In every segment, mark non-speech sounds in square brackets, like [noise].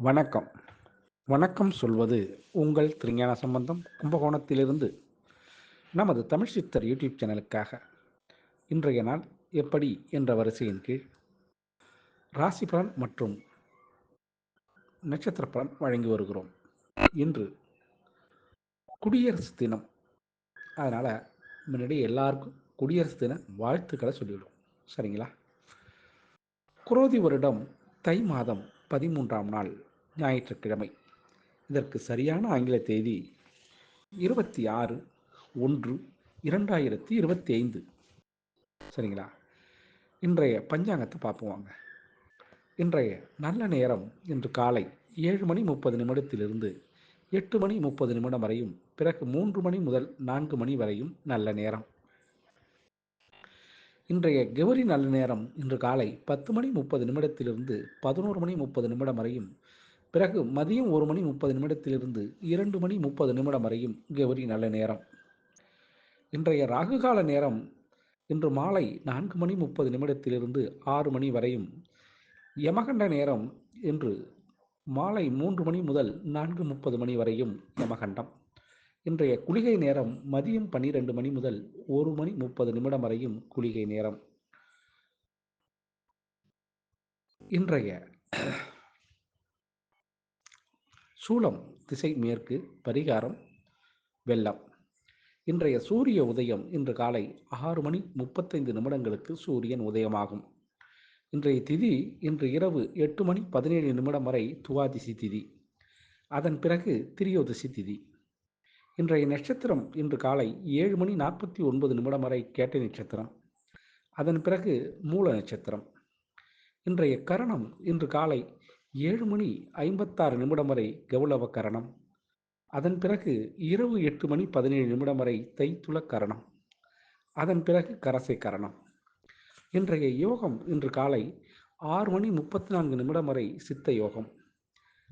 வணக்கம். வணக்கம் சொல்வது உங்கள் திருஞான சம்பந்தம் கும்பகோணத்திலிருந்து நமது தமிழ் சித்தர் யூடியூப் சேனலுக்காக. இன்றைய நாள் எப்படி என்ற வரிசையின் கீழ் ராசி பலன் மற்றும் நட்சத்திர பலன் வழங்கி வருகிறோம். இன்று குடியரசு தினம். அதனால் முன்னாடி எல்லாருக்கும் குடியரசு தின வாழ்த்துக்களை சொல்லிவிடும் சரிங்களா? குரோதி வருடம் தை மாதம் பதிமூன்றாம் நாள். ஞாயிற்றுக்கிழமை. இதற்கு சரியான ஆங்கில தேதி இருபத்தி ஆறு ஒன்று இரண்டாயிரத்தி இருபத்தி ஐந்து சரிங்களா? இன்றைய பஞ்சாங்கத்தை பார்ப்போம் வாங்க. இன்றைய நல்ல நேரம் இன்று காலை ஏழு மணி முப்பது நிமிடத்திலிருந்து எட்டு மணி முப்பது நிமிடம் வரையும் பிறகு மூன்று மணி முதல் நான்கு மணி வரையும் நல்ல நேரம். இன்றைய கௌரி நல்ல நேரம் இன்று காலை பத்து மணி முப்பது நிமிடத்திலிருந்து பதினோரு மணி முப்பது நிமிடம் வரையும் பிறகு மதியம் ஒரு மணி முப்பது நிமிடத்திலிருந்து இரண்டு மணி முப்பது நிமிடம் வரையும் கௌரி நல்ல நேரம். இன்றைய ராகுகால நேரம் இன்று மாலை நான்கு மணி முப்பது நிமிடத்திலிருந்து ஆறு மணி வரையும். யமகண்ட நேரம் இன்று மாலை மூன்று மணி முதல் நான்கு முப்பது மணி வரையும் யமகண்டம். இன்றைய குளிகை நேரம் மதியம் பன்னிரெண்டு மணி முதல் ஒரு மணி முப்பது நிமிடம் வரையும் குளிகை நேரம். இன்றைய சூலம் திசை மேற்கு பரிகாரம் வெள்ளம். இன்றைய சூரிய உதயம் இன்று காலை ஆறு மணி முப்பத்தைந்து நிமிடங்களுக்கு சூரியன் உதயமாகும். இன்றைய திதி இன்று இரவு எட்டு மணி பதினேழு நிமிடம் வரை துவாதிசி திதி. அதன் பிறகு திரியோதசி திதி. இன்றைய நட்சத்திரம் இன்று காலை ஏழு மணி நாற்பத்தி ஒன்பது நிமிடம் வரை கேட்டை நட்சத்திரம். அதன் பிறகு மூல நட்சத்திரம். இன்றைய கரணம் இன்று காலை ஏழு மணி ஐம்பத்தாறு நிமிடம் வரை கௌளவ கரணம். அதன் பிறகு இரவு எட்டு மணி பதினேழு நிமிடம் வரை தைத்துள கரணம். அதன் பிறகு கரசை கரணம். இன்றைய யோகம் இன்று காலை ஆறு மணி முப்பத்தி நான்கு நிமிடம் வரை சித்த யோகம்.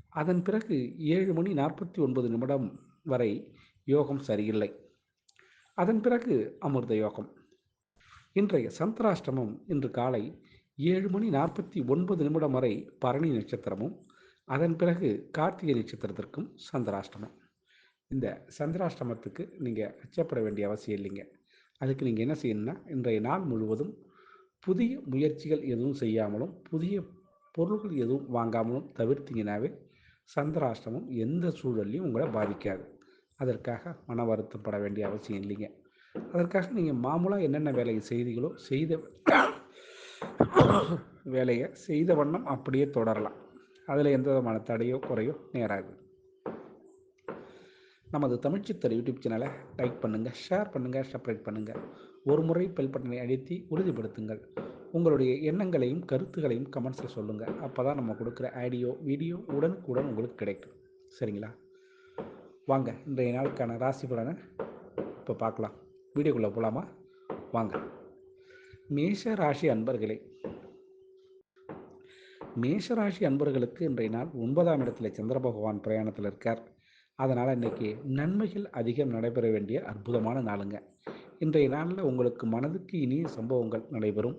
அதன் பிறகு ஏழு மணி நாற்பத்தி ஒன்பது நிமிடம் வரை யோகம் சரியில்லை. அதன் பிறகு அமிர்த யோகம். இன்றைய சந்திராஷ்டமம் இன்று காலை ஏழு மணி நாற்பத்தி ஒன்பது நிமிடம் வரை பரணி நட்சத்திரமும் அதன் பிறகு கார்த்திகை நட்சத்திரத்திற்கும் சந்திராஷ்டமம். இந்த சந்திராஷ்டமத்துக்கு நீங்கள் அச்சப்பட வேண்டிய அவசியம் இல்லைங்க. அதுக்கு நீங்கள் என்ன செய்யணும்னா இன்றைய நாள் முழுவதும் புதிய முயற்சிகள் எதுவும் செய்யாமலும் புதிய பொருள்கள் எதுவும் வாங்காமலும் தவிர்த்திங்கனாவே சந்திராஷ்டமம் எந்த சூழல்லையும் உங்களை பாதிக்காது. அதற்காக மன வருத்தப்பட வேண்டிய அவசியம் இல்லைங்க. அதற்காக நீங்கள் மாமூலாக என்னென்ன வேலையை செய்தீங்களோ செய்த [coughs] வேலையை செய்த வண்ணம் அப்படியே தொடரலாம். அதில் எந்த விதமான தடையோ குறையோ நேராது. நமது தமிழ்ச்சித்தர் யூடியூப் சேனலை லைக் பண்ணுங்கள் ஷேர் பண்ணுங்கள் செப்ரேட் பண்ணுங்கள் ஒரு முறை பெல் பட்டனை அழுத்தி உறுதிப்படுத்துங்கள். உங்களுடைய எண்ணங்களையும் கருத்துகளையும் கமெண்ட்ஸில் சொல்லுங்கள் அப்போ தான் நம்ம கொடுக்குற ஆடியோ வீடியோ உடனுக்குடன் உங்களுக்கு கிடைக்கும். சரிங்களா? வாங்க இன்றைய நாளுக்கான ராசி பலனை இப்போ பார்க்கலாம். வீடியோக்குள்ளே போகலாமா வாங்க. மேஷ ராசி அன்பர்களே. மேஷ ராசி அன்பர்களுக்கு இன்றைய நாள் ஒன்பதாம் இடத்துல சந்திர பகவான் பிரயாணத்தில் இருக்கார். அதனால் இன்றைக்கி நன்மைகள் அதிகம் நடைபெற வேண்டிய அற்புதமான நாளுங்க. இன்றைய நாளில் உங்களுக்கு மனதுக்கு இனிய சம்பவங்கள் நடைபெறும்.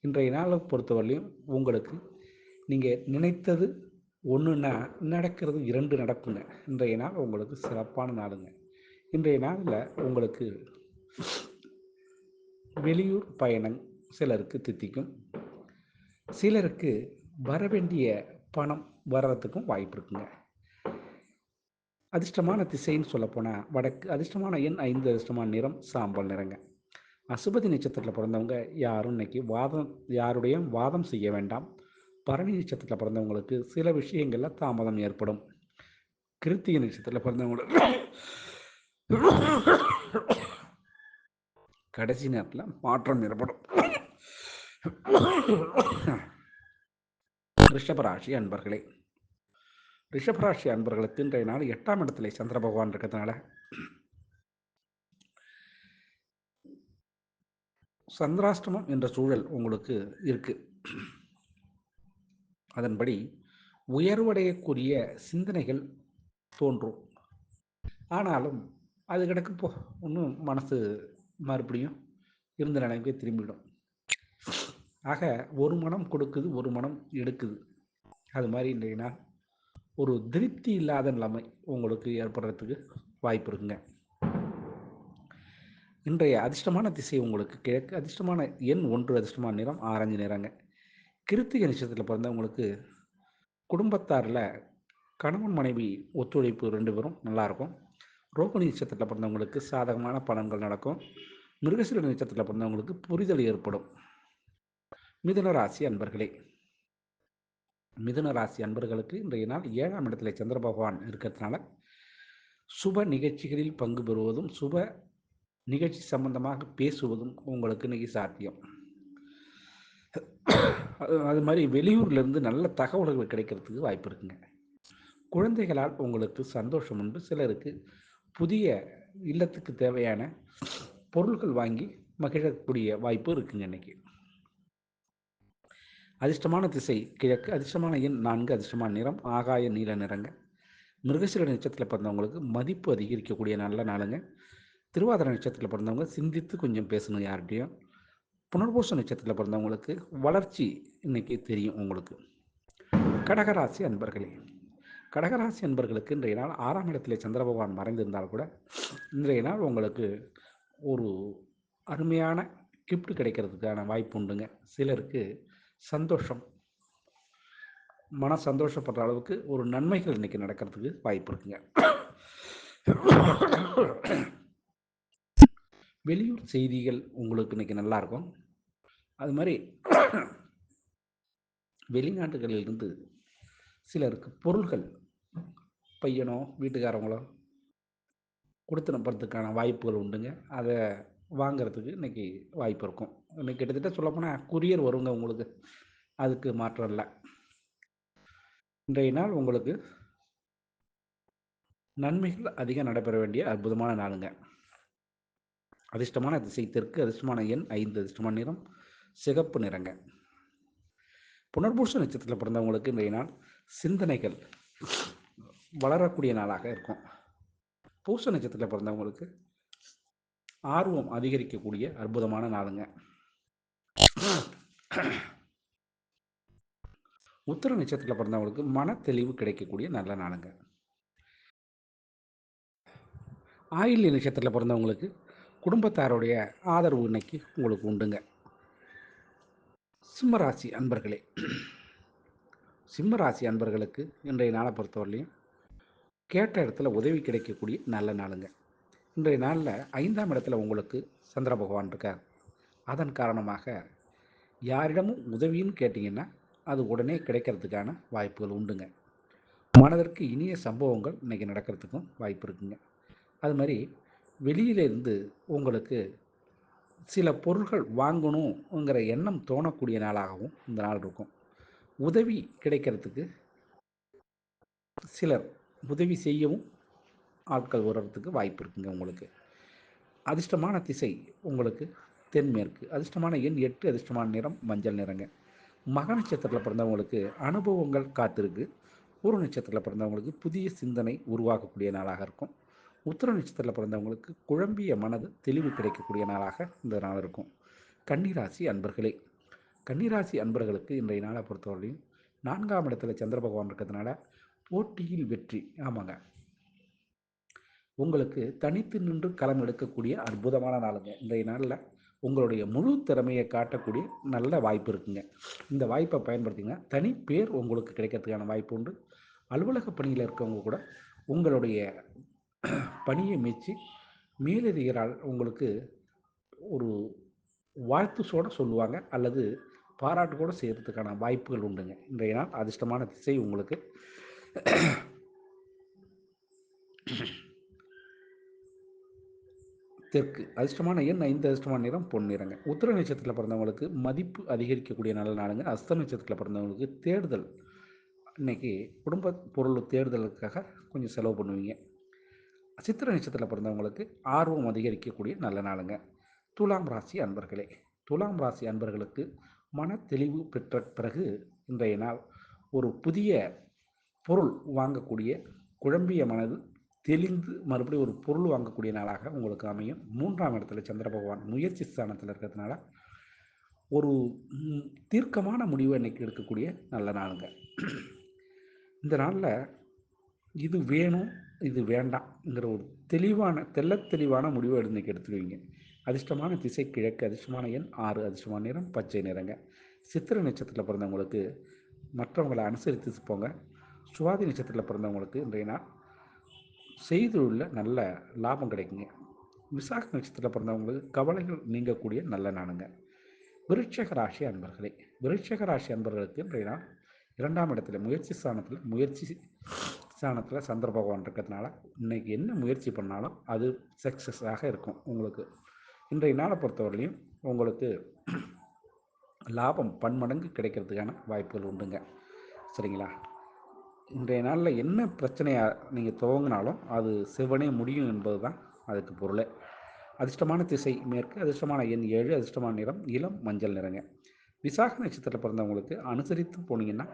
இன்றைய நாளை பொறுத்தவரையிலையும் உங்களுக்கு நீங்கள் நினைத்தது ஒன்றுன்னா நடக்கிறது இரண்டு நடக்குங்க. இன்றைய நாள் உங்களுக்கு சிறப்பான நாளுங்க. இன்றைய நாளில் உங்களுக்கு வெளியூர் பயணம் சிலருக்கு தித்திக்கும். சிலருக்கு வர வேண்டிய பணம் வர்றதுக்கும் வாய்ப்பு இருக்குங்க. அதிர்ஷ்டமான திசைன்னு சொல்லப்போனால் வடக்கு அதிர்ஷ்டமான எண் ஐந்து அதிர்ஷ்டமான நிறம் சாம்பல் நிறங்க. அசுபதி நட்சத்திரத்தில் பிறந்தவங்க யாரும் இன்னைக்கு வாதம் யாருடையும் வாதம் செய்ய வேண்டாம். பரணி நட்சத்திரத்தில் பிறந்தவங்களுக்கு சில விஷயங்களில் தாமதம் ஏற்படும். கிருத்திகை நட்சத்திரத்தில் பிறந்தவங்களுக்கு கடைசி நேரத்தில் மாற்றம் ஏற்படும். ரிஷபராசி அன்பர்களே ரிஷபராசி அன்பர்களுக்கு இன்றைய நாள் எட்டாம் இடத்துல சந்திர பகவான் இருக்கிறதுனால சந்திராஷ்டமம் என்ற சூழல் உங்களுக்கு இருக்கு. அதன்படி உயர்வடையக்கூடிய சிந்தனைகள் தோன்றும். ஆனாலும் அது கிடக்கு போ ஒன்றும் மனசு மறுபடியும் இருந்த நிலைமைக்கே திரும்பிடும் ஆக ஒரு மனம் கொடுக்குது ஒரு மனம் எடுக்குது. அது மாதிரி இன்றைய நாள் ஒரு திருப்தி இல்லாத நிலைமை உங்களுக்கு ஏற்படுறதுக்கு வாய்ப்பு இருக்குங்க. இன்றைய அதிர்ஷ்டமான திசை உங்களுக்கு கிழக்கு அதிர்ஷ்டமான எண் ஒன்று அதிர்ஷ்டமான நிறம் ஆரஞ்சு நிறங்க. கிருத்திகை நட்சத்திரத்தில் பிறந்தவங்களுக்கு குடும்பத்தாரில் கணவன் மனைவி ஒத்துழைப்பு ரெண்டு பேரும் நல்லாயிருக்கும் ரோகிணி நட்சத்திரத்தில் பிறந்தவங்களுக்கு சாதகமான பலன்கள் நடக்கும். மிருகசீல நட்சத்திரத்தில் பிறந்தவங்களுக்கு புரிதல் ஏற்படும். மிதுன ராசி அன்பர்களே. மிதுன ராசி அன்பர்களுக்கு இன்றைய நாள் ஏழாம் இடத்துல சந்திர பகவான் இருக்கிறதுனால சுப நிகழ்ச்சிகளில் பங்கு பெறுவதும் சுப நிகழ்ச்சி சம்பந்தமாக பேசுவதும் உங்களுக்கு இன்னைக்கு சாத்தியம். அது மாதிரி வெளியூர்லேருந்து நல்ல தகவல்கள் கிடைக்கிறதுக்கு வாய்ப்பு இருக்குங்க. குழந்தைகளால் உங்களுக்கு சந்தோஷம் உண்டு. சிலருக்கு புதிய இல்லத்துக்கு தேவையான பொருட்கள் வாங்கி மகிழக்கூடிய வாய்ப்பு இருக்குங்க இன்னைக்கு. அதிர்ஷ்டமான திசை கிழக்கு அதிர்ஷ்டமான எண் நான்கு அதிர்ஷ்டமான நிறம் ஆகாய நீல நிறங்க. மிருகசீல நட்சத்திரத்தில் பிறந்தவங்களுக்கு மதிப்பு அதிகரிக்கக்கூடிய நல்ல நாளுங்க. திருவாதிரை நட்சத்திரத்தில் பிறந்தவங்க சிந்தித்து கொஞ்சம் பேசணும் யார்கிட்டையும். புனர்பூச நட்சத்திரத்தில் பிறந்தவங்களுக்கு வளர்ச்சி இன்னைக்கு தெரியும் உங்களுக்கு. கடகராசி அன்பர்களே கடகராசி அன்பர்களுக்கு இன்றைய நாள் ஆறாம் இடத்திலே சந்திர பகவான் மறைந்திருந்தால் கூட இன்றைய நாள் உங்களுக்கு ஒரு அருமையான கிஃப்ட் கிடைக்கிறதுக்கான வாய்ப்பு உண்டுங்க. சிலருக்கு சந்தோஷம் மன சந்தோஷப்படுற அளவுக்கு ஒரு நன்மைகள் இன்னைக்கு நடக்கிறதுக்கு வாய்ப்பு இருக்குங்க. வெளியூர் செய்திகள் உங்களுக்கு இன்னைக்கு நல்லா இருக்கும். அது மாதிரி வெளிநாட்டுகளிலிருந்து சிலருக்கு பொருள்கள் பையனோ வீட்டுக்காரங்களோ கொடுத்து நம்புறதுக்கான வாய்ப்புகள் உண்டுங்க. அதை வாங்கிறதுக்கு இன்றைக்கி வாய்ப்பு இருக்கும். இன்னைக்கு கிட்டத்தட்ட சொல்லப்போனால் குரியர் வருங்க உங்களுக்கு. அதுக்கு மாற்றம் இல்லை. இன்றைய நாள் உங்களுக்கு நன்மைகள் அதிகம் நடைபெற வேண்டிய அற்புதமான நாளுங்க. அதிர்ஷ்டமான திசை தெற்கு அதிர்ஷ்டமான எண் ஐந்து அதிர்ஷ்டமான நிறம் சிகப்பு நிறங்க. புனர்பூஷ நட்சத்திரத்தில் பிறந்தவங்களுக்கு இன்றைய நாள் சிந்தனைகள். வளரக்கூடிய நாளாக இருக்கும். பூச நட்சத்திரத்தில் பிறந்தவங்களுக்கு ஆர்வம் அதிகரிக்கக்கூடிய அற்புதமான நாளுங்க. உத்தர நட்சத்திரத்தில் பிறந்தவங்களுக்கு மன தெளிவு கிடைக்கக்கூடிய நல்ல நாளுங்க. ஆயில்ய நட்சத்திரத்தில் பிறந்தவங்களுக்கு குடும்பத்தாருடைய ஆதரவு இன்னைக்கு உங்களுக்கு உண்டுங்க. சிம்மராசி அன்பர்களே சிம்மராசி அன்பர்களுக்கு இன்றைய நாளை பொறுத்தவரையிலையும் கேட்ட இடத்துல உதவி கிடைக்கக்கூடிய நல்ல நாளுங்க. இன்றைய நாளில் ஐந்தாம் இடத்துல உங்களுக்கு சந்திர பகவான் இருக்கார். அதன் காரணமாக யாரிடமும் உதவின்னு கேட்டிங்கன்னா அது உடனே கிடைக்கிறதுக்கான வாய்ப்புகள் உண்டுங்க. மனதிற்கு இனிய சம்பவங்கள் இன்றைக்கி நடக்கிறதுக்கும் வாய்ப்பு இருக்குங்க. அது மாதிரி வெளியிலேருந்து உங்களுக்கு சில பொருட்கள் வாங்கணுங்கிற எண்ணம் தோணக்கூடிய நாளாகவும் இந்த நாள் இருக்கும். உதவி கிடைக்கிறதுக்கு சிலர் உதவி செய்யவும் ஆட்கள் வர்றதுக்கு வாய்ப்பு இருக்குங்க உங்களுக்கு. அதிர்ஷ்டமான திசை உங்களுக்கு தென்மேற்கு அதிர்ஷ்டமான எண் எட்டு அதிர்ஷ்டமான நிறம் மஞ்சள் நிறங்க. மக நட்சத்திரத்தில் பிறந்தவங்களுக்கு அனுபவங்கள் காத்திருக்கு. பூர்வ நட்சத்திரத்தில் பிறந்தவங்களுக்கு புதிய சிந்தனை உருவாக்கக்கூடிய நாளாக இருக்கும். உத்தர நட்சத்திரத்தில் பிறந்தவங்களுக்கு குழம்பிய மனது தெளிவு கிடைக்கக்கூடிய நாளாக இந்த நாள் இருக்கும். கன்னிராசி அன்பர்களே கன்னிராசி அன்பர்களுக்கு இன்றைய நாளை பொறுத்தவரையும் நான்காம் இடத்துல சந்திர பகவான் இருக்கிறதுனால போட்டியில் வெற்றி. ஆமாங்க. உங்களுக்கு தனித்து நின்று களம் எடுக்கக்கூடிய அற்புதமான நாளுங்க. இன்றைய நாளில் உங்களுடைய முழு திறமையை காட்டக்கூடிய நல்ல வாய்ப்பு இருக்குங்க. இந்த வாய்ப்பை பயன்படுத்திங்கன்னா தனி பேர் உங்களுக்கு கிடைக்கிறதுக்கான வாய்ப்பு உண்டு. அலுவலக பணியில் இருக்கவங்க கூட உங்களுடைய பணியை மெச்சி மேலதிகரால் உங்களுக்கு ஒரு வாழ்த்து சோட சொல்லுவாங்க. அல்லது பாராட்டு கூட செய்கிறதுக்கான வாய்ப்புகள் உண்டுங்க. இன்றைய நாள் அதிர்ஷ்டமான திசை உங்களுக்கு. [coughs] தெற்கு அதிர்ஷ்டமான எண் ஐந்து அதிர்ஷ்டமான நிறம் பொன்னிறங்க உத்திர நட்சத்திரத்தில் பிறந்தவங்களுக்கு மதிப்பு அதிகரிக்கக்கூடிய நல்ல நாளுங்க. அஸ்த நட்சத்திரத்தில் பிறந்தவங்களுக்கு தேடுதல். இன்னைக்கு குடும்ப பொருள் தேடுதலுக்காக கொஞ்சம் செலவு பண்ணுவீங்க. சித்திர நட்சத்திரத்தில் பிறந்தவங்களுக்கு ஆர்வம் அதிகரிக்கக்கூடிய நல்ல நாளுங்க. துலாம் ராசி அன்பர்களே துலாம் ராசி அன்பர்களுக்கு மன தெளிவு பெற்ற பிறகு இன்றைய நாள் ஒரு புதிய பொருள் வாங்கக்கூடிய குழம்பிய மனது தெளிந்து மறுபடியும் ஒரு பொருள் வாங்கக்கூடிய நாளாக உங்களுக்கு அமையும். மூன்றாம் இடத்துல சந்திர பகவான் முயற்சி ஸ்தானத்தில் இருக்கிறதுனால ஒரு தீர்க்கமான முடிவு இன்னைக்கு எடுக்கக்கூடிய நல்ல நாளுங்க. இந்த நாளில் இது வேணும் இது வேண்டாம்ங்கிற ஒரு தெளிவான தெல்ல தெளிவான முடிவை இன்னைக்கு எடுத்துருவீங்க. அதிர்ஷ்டமான திசை கிழக்கு அதிர்ஷ்டமான எண் ஆறு அதிர்ஷ்டமான நிறம் பச்சை நிறங்க. சித்திரை நட்சத்திரத்தில் பிறந்தவங்களுக்கு மற்றவங்களை அனுசரித்து போங்க. சுவாதி நட்சத்திரத்தில் பிறந்தவங்களுக்கு இன்றைய நாள் செய்தொழிலில் நல்ல லாபம் கிடைக்குங்க. விசாக நட்சத்திரத்தில் பிறந்தவங்களுக்கு கவலைகள் நீங்கக்கூடிய நல்ல நாளுங்க. விருட்சக ராசி அன்பர்களே விருட்சக ராசி அன்பர்களுக்கு இன்றைய நாள் இரண்டாம் இடத்துல முயற்சி ஸ்தானத்தில் முயற்சி ஸ்தானத்தில் சந்திர பகவான் இருக்கிறதுனால இன்றைக்கி என்ன முயற்சி பண்ணாலும் அது சக்ஸஸாக இருக்கும் உங்களுக்கு. இன்றைய நாளை பொறுத்தவரையிலையும் உங்களுக்கு லாபம் பன்மடங்கு கிடைக்கிறதுக்கான வாய்ப்புகள் உண்டுங்க. சரிங்களா? இன்றைய நாளில் என்ன பிரச்சனையாக நீங்கள் துவங்கினாலும் அது செவனே முடியும் என்பது தான் அதுக்கு பொருளே. அதிர்ஷ்டமான திசை மேற்கு அதிர்ஷ்டமான எண் ஏழு அதிர்ஷ்டமான நிறம் இளம் மஞ்சள் நிறங்க. விசாக நட்சத்திரத்தில் பிறந்தவங்களுக்கு அனுசரித்து போனீங்கன்னா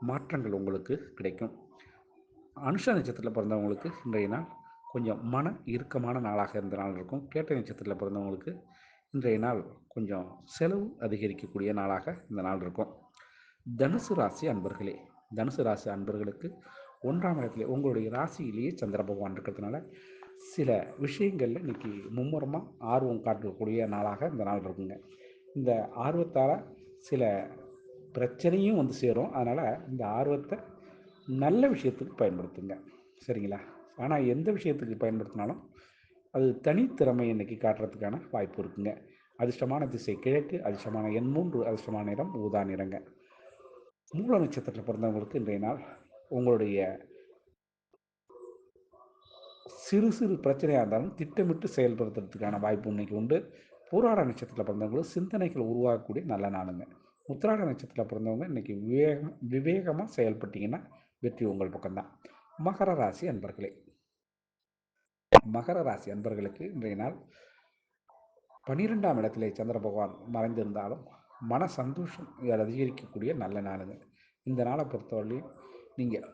மாற்றங்கள் உங்களுக்கு கிடைக்கும். அனுஷ நட்சத்திரத்தில் பிறந்தவங்களுக்கு இன்றைய நாள் கொஞ்சம் மன இறுக்கமான நாளாக இருந்த நாள் இருக்கும். கேட்ட நட்சத்திரத்தில் பிறந்தவங்களுக்கு இன்றைய நாள் கொஞ்சம் செலவு அதிகரிக்கக்கூடிய நாளாக இந்த நாள் இருக்கும். தனுசு ராசி அன்பர்களே தனுசு ராசி அன்பர்களுக்கு ஒன்றாம் இடத்துல உங்களுடைய ராசியிலேயே சந்திர பகவான் இருக்கிறதுனால சில விஷயங்களில் இன்றைக்கி மும்முரமாக ஆர்வம் காட்டக்கூடிய நாளாக இந்த நாள் இருக்குங்க. இந்த ஆர்வத்தால் சில பிரச்சனையும் வந்து சேரும். அதனால் இந்த ஆர்வத்தை நல்ல விஷயத்துக்கு பயன்படுத்துங்க. சரிங்களா? ஆனால் எந்த விஷயத்துக்கு பயன்படுத்தினாலும் அது தனித்திறமை இன்றைக்கி காட்டுறதுக்கான வாய்ப்பு இருக்குங்க. அதிர்ஷ்டமான திசை கிழக்கு அதிர்ஷ்டமான எண் மூன்று அதிர்ஷ்டமான நிறம் ஊதா நிறங்க. மூல நட்சத்திரத்தில் பிறந்தவங்களுக்கு இன்றைய நாள் உங்களுடைய சிறு சிறு பிரச்சனையாக இருந்தாலும் திட்டமிட்டு செயல்படுத்துறதுக்கான வாய்ப்பு இன்னைக்கு உண்டு. பூராட நட்சத்திரத்தில் பிறந்தவங்களுக்கு சிந்தனைகள் உருவாகக்கூடிய நல்ல நாளுங்க. உத்திராட நட்சத்திரத்தில் பிறந்தவங்க இன்றைக்கி விவேகம் விவேகமாக செயல்பட்டீங்கன்னா வெற்றி உங்கள் பக்கம்தான். மகர ராசி அன்பர்களே. மகர ராசி அன்பர்களுக்கு இன்றைய நாள் பனிரெண்டாம் இடத்திலே சந்திர பகவான் மறைந்திருந்தாலும் மன சந்தோஷம் அதிகரிக்கக்கூடிய நல்ல நாளுங்க. இந்த நாளை பொறுத்தவரையிலையும் நீங்கள்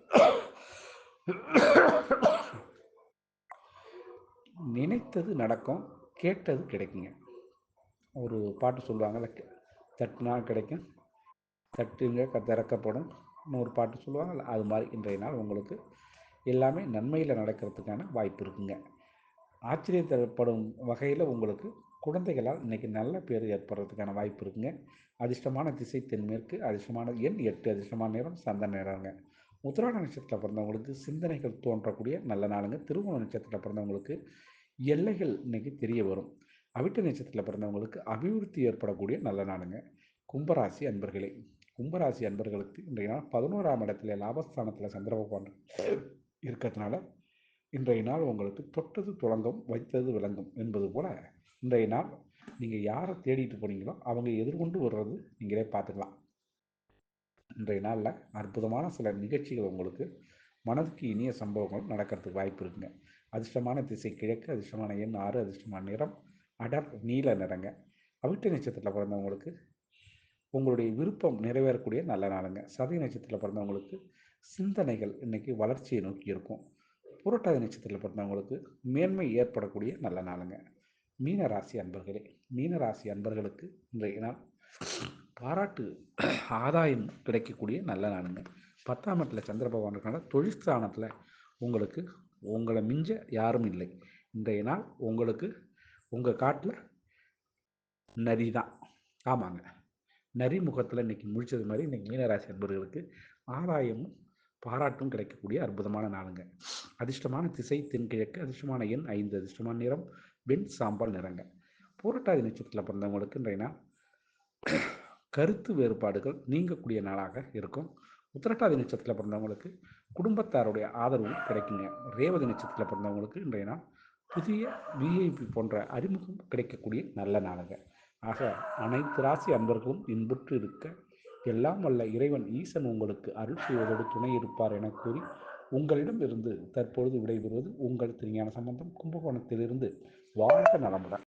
நினைத்தது நடக்கும் கேட்டது கிடைக்குங்க. ஒரு பாட்டு சொல்லுவாங்கல்ல தட்டுனா கிடைக்கும் தட்டுங்க க திறக்கப்படும் ஒரு பாட்டு சொல்லுவாங்கல்ல அது மாதிரி இன்றைய நாள் உங்களுக்கு எல்லாமே நன்மையில் நடக்கிறதுக்கான வாய்ப்பு இருக்குங்க. ஆச்சரியப்படும் வகையில் உங்களுக்கு குழந்தைகளால் இன்றைக்கி நல்ல பேர் ஏற்படுறதுக்கான வாய்ப்பு இருக்குங்க. அதிர்ஷ்டமான திசை தென்மேற்கு அதிர்ஷ்டமான எண் எட்டு அதிர்ஷ்டமான நேரம் சந்தன நேரங்க. உத்திராட நட்சத்திரத்தில் பிறந்தவங்களுக்கு சிந்தனைகள் தோன்றக்கூடிய நல்ல நாளுங்க. திருவோண நட்சத்திரத்தில் பிறந்தவங்களுக்கு எல்லைகள் இன்னைக்கு தெரிய வரும். அவிட்ட நட்சத்திரத்தில் பிறந்தவங்களுக்கு அபிவிருத்தி ஏற்படக்கூடிய நல்ல நாளுங்க. கும்பராசி அன்பர்களே கும்பராசி அன்பர்களுக்கு இன்றைய நாள் பதினோராம் இடத்துல லாபஸ்தானத்தில் சந்திர பகவான் இருக்கிறதுனால இன்றைய நாள் உங்களுக்கு தொட்டது தொடங்கும் வைத்தது விளங்கும் என்பது போல இன்றைய நாள் நீங்கள் யாரை தேடிட்டு போனீங்களோ அவங்க எதிர்கொண்டு வர்றது நீங்களே பார்த்துக்கலாம். இன்றைய நாளில் அற்புதமான சில நிகழ்ச்சிகள் உங்களுக்கு மனதுக்கு இனிய சம்பவங்கள் நடக்கிறதுக்கு வாய்ப்பு இருக்குங்க. அதிர்ஷ்டமான திசை கிழக்கு அதிர்ஷ்டமான எண் ஆறு அதிர்ஷ்டமான நிறம் அடர் நீல நிறங்க. அவிட்ட நட்சத்திரத்தில் பிறந்தவங்களுக்கு உங்களுடைய விருப்பம் நிறைவேறக்கூடிய நல்ல நாளுங்க. சதய நட்சத்திரத்தில் பிறந்தவங்களுக்கு சிந்தனைகள் இன்றைக்கி வளர்ச்சியை நோக்கி இருக்கும். புரட்டாதி நட்சத்திரத்தில் பிறந்தவங்களுக்கு மேன்மை ஏற்படக்கூடிய நல்ல நாளுங்க. மீனராசி அன்பர்களே மீனராசி அன்பர்களுக்கு இன்றைய நாள் பாராட்டு ஆதாயம் கிடைக்கக்கூடிய நல்ல நாளுங்க பத்தாம் இடத்துல சந்திர பகவான் இருக்கனால தொழிற்சானத்தில் உங்களுக்கு உங்களை மிஞ்ச யாரும் இல்லை. இன்றைய நாள் உங்களுக்கு உங்கள் காட்டில் நரி தான். ஆமாங்க. நரி முகத்தில் இன்றைக்கி முடித்தது மாதிரி இன்றைக்கி மீனராசி அன்பர்களுக்கு ஆதாயமும் பாராட்டும் கிடைக்கக்கூடிய அற்புதமான நாளுங்க. அதிர்ஷ்டமான திசை தென்கிழக்கு அதிர்ஷ்டமான எண் ஐந்து அதிர்ஷ்டமான நிறம் வெண் சாம்பல் நிறங்க. புரட்டாதி நட்சத்திரத்தில் பிறந்தவங்களுக்கு இன்றைய கருத்து வேறுபாடுகள் நீங்கக்கூடிய நாளாக இருக்கும். உத்திரட்டாதி நட்சத்திரத்தில் பிறந்தவங்களுக்கு குடும்பத்தாருடைய ஆதரவு கிடைக்குங்க. ரேவதி நட்சத்திரத்தில் பிறந்தவங்களுக்கு இன்றைய நாள் புதிய விஐபி போன்ற அறிமுகம் கிடைக்கக்கூடிய நல்ல நாளுங்க ஆக அனைத்து ராசி அன்பர்களும் இன்புற்று இருக்க எல்லாம் வல்ல இறைவன் ஈசன் உங்களுக்கு அருள் செய்வதோடு துணை இருப்பார் என கூறி உங்களிடம் இருந்து தற்பொழுது விடைபெறுவது உங்கள் திருஞான சம்பந்தம். கும்பகோணத்திலிருந்து வாழ்க நலமுடன்